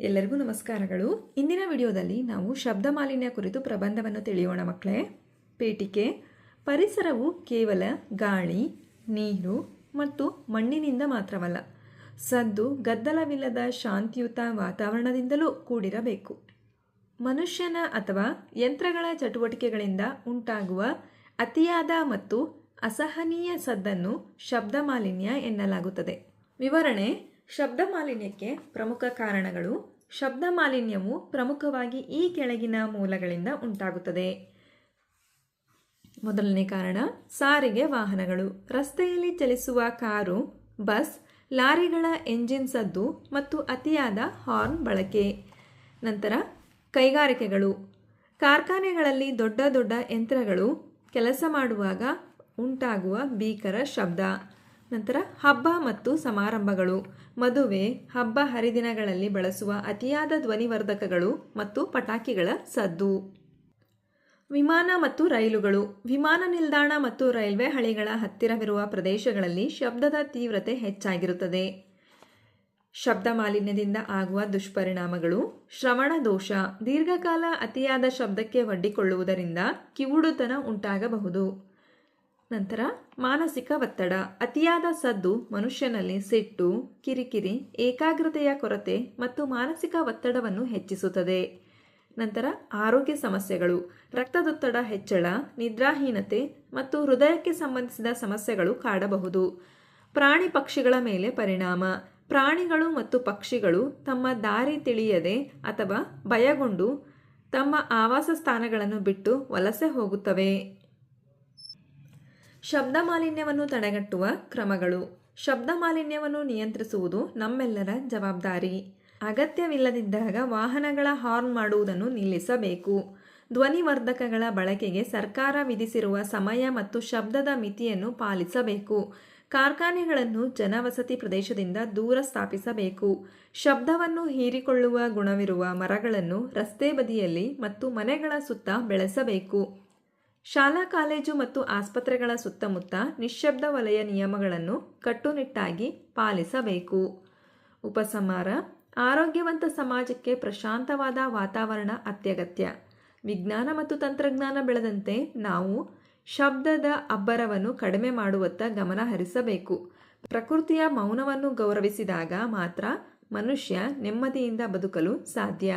ಎಲ್ಲರಿಗೂ ನಮಸ್ಕಾರಗಳು. ಇಂದಿನ ವಿಡಿಯೋದಲ್ಲಿ ನಾವು ಶಬ್ದ ಮಾಲಿನ್ಯ ಕುರಿತು ಪ್ರಬಂಧವನ್ನು ತಿಳಿಯೋಣ ಮಕ್ಕಳೇ. ಪೇಟಿಕೆ. ಪರಿಸರವು ಕೇವಲ ಗಾಳಿ, ನೀರು ಮತ್ತು ಮಣ್ಣಿನಿಂದ ಮಾತ್ರವಲ್ಲ, ಸದ್ದು ಗದ್ದಲವಿಲ್ಲದ ಶಾಂತಿಯುತ ವಾತಾವರಣದಿಂದಲೂ ಕೂಡಿರಬೇಕು. ಮನುಷ್ಯನ ಅಥವಾ ಯಂತ್ರಗಳ ಚಟುವಟಿಕೆಗಳಿಂದ ಉಂಟಾಗುವ ಅತಿಯಾದ ಮತ್ತು ಅಸಹನೀಯ ಸದ್ದನ್ನು ಶಬ್ದ ಮಾಲಿನ್ಯ ಎನ್ನಲಾಗುತ್ತದೆ. ವಿವರಣೆ ಶಬ್ದ ಮಾಲಿನ್ಯಕ್ಕೆ ಪ್ರಮುಖ ಕಾರಣಗಳು ಶಬ್ದ ಮಾಲಿನ್ಯವು ಪ್ರಮುಖವಾಗಿ ಈ ಕೆಳಗಿನ ಮೂಲಗಳಿಂದ ಉಂಟಾಗುತ್ತದೆ. ಮೊದಲನೇ ಕಾರಣ, ಸಾರಿಗೆ ವಾಹನಗಳು. ರಸ್ತೆಯಲ್ಲಿ ಚಲಿಸುವ ಕಾರು, ಬಸ್, ಲಾರಿಗಳ ಎಂಜಿನ್ ಸದ್ದು ಮತ್ತು ಅತಿಯಾದ ಹಾರ್ನ್ ಬಳಕೆ. ನಂತರ, ಕೈಗಾರಿಕೆಗಳು. ಕಾರ್ಖಾನೆಗಳಲ್ಲಿ ದೊಡ್ಡ ದೊಡ್ಡ ಯಂತ್ರಗಳು ಕೆಲಸ ಮಾಡುವಾಗ ಉಂಟಾಗುವ ಭೀಕರ ಶಬ್ದ. ನಂತರ ಹಬ್ಬ ಮತ್ತು ಸಮಾರಂಭಗಳು. ಮದುವೆ, ಹಬ್ಬ ಹರಿದಿನಗಳಲ್ಲಿ ಬಳಸುವ ಅತಿಯಾದ ಧ್ವನಿವರ್ಧಕಗಳು ಮತ್ತು ಪಟಾಕಿಗಳ ಸದ್ದು. ವಿಮಾನ ಮತ್ತು ರೈಲುಗಳು. ವಿಮಾನ ನಿಲ್ದಾಣ ಮತ್ತು ರೈಲ್ವೆ ಹಳಿಗಳ ಹತ್ತಿರವಿರುವ ಪ್ರದೇಶಗಳಲ್ಲಿ ಶಬ್ದದ ತೀವ್ರತೆ ಹೆಚ್ಚಾಗಿರುತ್ತದೆ. ಶಬ್ದ ಮಾಲಿನ್ಯದಿಂದ ಆಗುವ ದುಷ್ಪರಿಣಾಮಗಳು. ಶ್ರವಣ ದೋಷ. ದೀರ್ಘಕಾಲ ಅತಿಯಾದ ಶಬ್ದಕ್ಕೆ ಒಡ್ಡಿಕೊಳ್ಳುವುದರಿಂದ ಕಿವುಡುತನ ಉಂಟಾಗಬಹುದು. ನಂತರ ಮಾನಸಿಕ ಒತ್ತಡ. ಅತಿಯಾದ ಸದ್ದು ಮನುಷ್ಯನಲ್ಲಿ ಸಿಟ್ಟು, ಕಿರಿಕಿರಿ, ಏಕಾಗ್ರತೆಯ ಕೊರತೆ ಮತ್ತು ಮಾನಸಿಕ ಒತ್ತಡವನ್ನು ಹೆಚ್ಚಿಸುತ್ತದೆ. ನಂತರ ಆರೋಗ್ಯ ಸಮಸ್ಯೆಗಳು. ರಕ್ತದೊತ್ತಡ ಹೆಚ್ಚಳ, ನಿದ್ರಾಹೀನತೆ ಮತ್ತು ಹೃದಯಕ್ಕೆ ಸಂಬಂಧಿಸಿದ ಸಮಸ್ಯೆಗಳು ಕಾಡಬಹುದು. ಪ್ರಾಣಿ ಪಕ್ಷಿಗಳ ಮೇಲೆ ಪರಿಣಾಮ. ಪ್ರಾಣಿಗಳು ಮತ್ತು ಪಕ್ಷಿಗಳು ತಮ್ಮ ದಾರಿ ತಿಳಿಯದೆ ಅಥವಾ ಭಯಗೊಂಡು ತಮ್ಮ ಆವಾಸ ಸ್ಥಾನಗಳನ್ನು ಬಿಟ್ಟು ವಲಸೆ ಹೋಗುತ್ತವೆ. ಶಬ್ದ ಮಾಲಿನ್ಯವನ್ನು ತಡೆಗಟ್ಟುವ ಕ್ರಮಗಳು. ಶಬ್ದ ಮಾಲಿನ್ಯವನ್ನು ನಿಯಂತ್ರಿಸುವುದು ನಮ್ಮೆಲ್ಲರ ಜವಾಬ್ದಾರಿ. ಅಗತ್ಯವಿಲ್ಲದಿದ್ದಾಗ ವಾಹನಗಳ ಹಾರ್ನ್ ಮಾಡುವುದನ್ನು ನಿಲ್ಲಿಸಬೇಕು. ಧ್ವನಿವರ್ಧಕಗಳ ಬಳಕೆಗೆ ಸರ್ಕಾರ ವಿಧಿಸಿರುವ ಸಮಯ ಮತ್ತು ಶಬ್ದದ ಮಿತಿಯನ್ನು ಪಾಲಿಸಬೇಕು. ಕಾರ್ಖಾನೆಗಳನ್ನು ಜನವಸತಿ ಪ್ರದೇಶದಿಂದ ದೂರ ಸ್ಥಾಪಿಸಬೇಕು. ಶಬ್ದವನ್ನು ಹೀರಿಕೊಳ್ಳುವ ಗುಣವಿರುವ ಮರಗಳನ್ನು ರಸ್ತೆ ಬದಿಯಲ್ಲಿ ಮತ್ತು ಮನೆಗಳ ಸುತ್ತ ಬೆಳೆಸಬೇಕು. ಶಾಲಾ, ಕಾಲೇಜು ಮತ್ತು ಆಸ್ಪತ್ರೆಗಳ ಸುತ್ತಮುತ್ತ ನಿಶ್ಶಬ್ದ ವಲಯ ನಿಯಮಗಳನ್ನು ಕಟ್ಟುನಿಟ್ಟಾಗಿ ಪಾಲಿಸಬೇಕು. ಉಪಸಮಾರ ಆರೋಗ್ಯವಂತ ಸಮಾಜಕ್ಕೆ ಪ್ರಶಾಂತವಾದ ವಾತಾವರಣ ಅತ್ಯಗತ್ಯ. ವಿಜ್ಞಾನ ಮತ್ತು ತಂತ್ರಜ್ಞಾನ ಬೆಳೆದಂತೆ ನಾವು ಶಬ್ದದ ಅಬ್ಬರವನ್ನು ಕಡಿಮೆ ಮಾಡುವತ್ತ ಗಮನ ಹರಿಸಬೇಕು. ಪ್ರಕೃತಿಯ ಮೌನವನ್ನು ಗೌರವಿಸಿದಾಗ ಮಾತ್ರ ಮನುಷ್ಯ ನೆಮ್ಮದಿಯಿಂದ ಬದುಕಲು ಸಾಧ್ಯ.